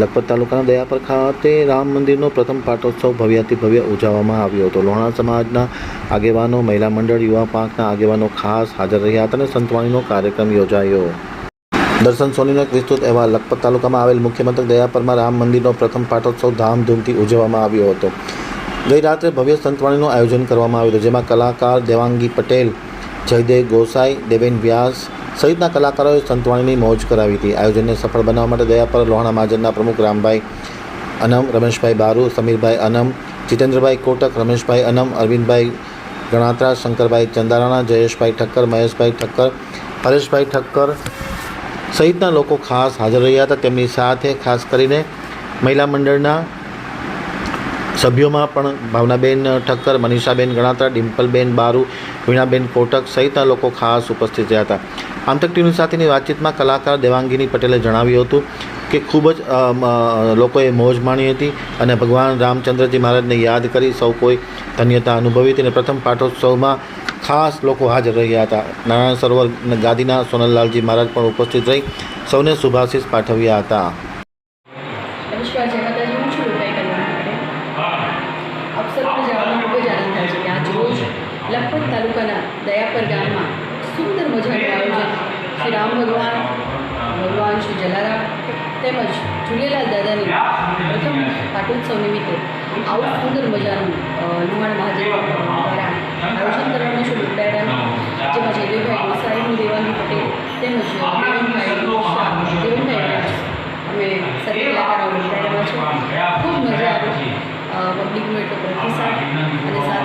લખપત તાલુકાના દયાપર ખાતે રામ મંદિરનો પ્રથમ પાટોત્સવ ભવ્યાતિ ભવ્ય ઉજવવામાં આવ્યો હતો. લોણા સમાજના આગેવાનો, મહિલા મંડળ, યુવા પાંખના આગેવાનો ખાસ હાજર રહ્યા હતા અને સંતવાણીનો કાર્યક્રમ યોજાયો. દર્શન સોનીનો એક વિસ્તૃત અહેવાલ. લખપત તાલુકામાં આવેલ મુખ્ય મથક દયાપરમાં રામ મંદિરનો પ્રથમ પાટોત્સવ ધામધૂમથી ઉજવવામાં આવ્યો હતો. ગઈ રાત્રે ભવ્ય સંતવાણીનું આયોજન કરવામાં આવ્યું હતું, જેમાં કલાકાર દેવાંગી પટેલ, જયદેવ ગોસાઈ, દેવેન વ્યાસ સહિતના કલાકારોએ સંતવાણીની મોજ કરાવી હતી. આયોજનને સફળ બનાવવા માટે દયાપર લોહાણા મહાજનના પ્રમુખ રામભાઈ અનમ, રમેશભાઈ બારુ, સમીરભાઈ અનમ, જીતેન્દ્રભાઈ કોટક, રમેશભાઈ અનમ, અરવિંદભાઈ ગણાત્રા, શંકરભાઈ ચંદારાણા, જયેશભાઈ ઠક્કર, મહેશભાઈ ઠક્કર હરેશભાઈ ઠક્કર સહિતના લોકો ખાસ હાજર રહ્યા હતા. તેમની સાથે ખાસ કરીને મહિલા મંડળના સભ્યોમાં પણ ભાવનાબેન ઠક્કર, મનીષાબેન ગણાતા, ડિમ્પલબેન બારુ, વીણાબેન કોટક સહિતના લોકો ખાસ ઉપસ્થિત રહ્યા હતા. આમતક ટીવી સાથેની વાતચીતમાં કલાકાર દેવાંગીની પટેલે જણાવ્યું હતું કે ખૂબ જ લોકોએ મોજ માણી હતી અને ભગવાન રામચંદ્રજી મહારાજને યાદ કરી સૌ કોઈ ધન્યતા અનુભવી હતી અને પ્રથમ પાઠોત્સવમાં ખાસ લોકો હાજર રહ્યા હતા. નારાયણ સરોવર ગાદીના સોનલલાલજી મહારાજ પણ ઉપસ્થિત રહી સૌને શુભાશીષ પાઠવ્યા હતા. આપ સૌને ખૂબ જ આનંદ થાય છે કે આજ રોજ લખપત તાલુકાના દયાપર ગામમાં સુંદર મજાનું આયોજન શ્રી રામ ભગવાન ભગવાન શ્રી જલારામ તેમજ ઝૂલેલાલ દાદાની પ્રથમ પાટોત્સવ નિમિત્તે આવું સુંદર મજાનું લુહાણ મહાજન દ્વારા આયોજન કરવાનું છે લૂંટાયરાનું જેમાં જયદેવભાઈ ગોસાઈનું દેવાંગી પટેલ તેમજ દેવનભાઈ અમે સર્વે કલાકારો લૂંટાયરામાં છે ખૂબ મજા આવી અ, પબ્લિકનો એટલો પ્રતિસાદ અને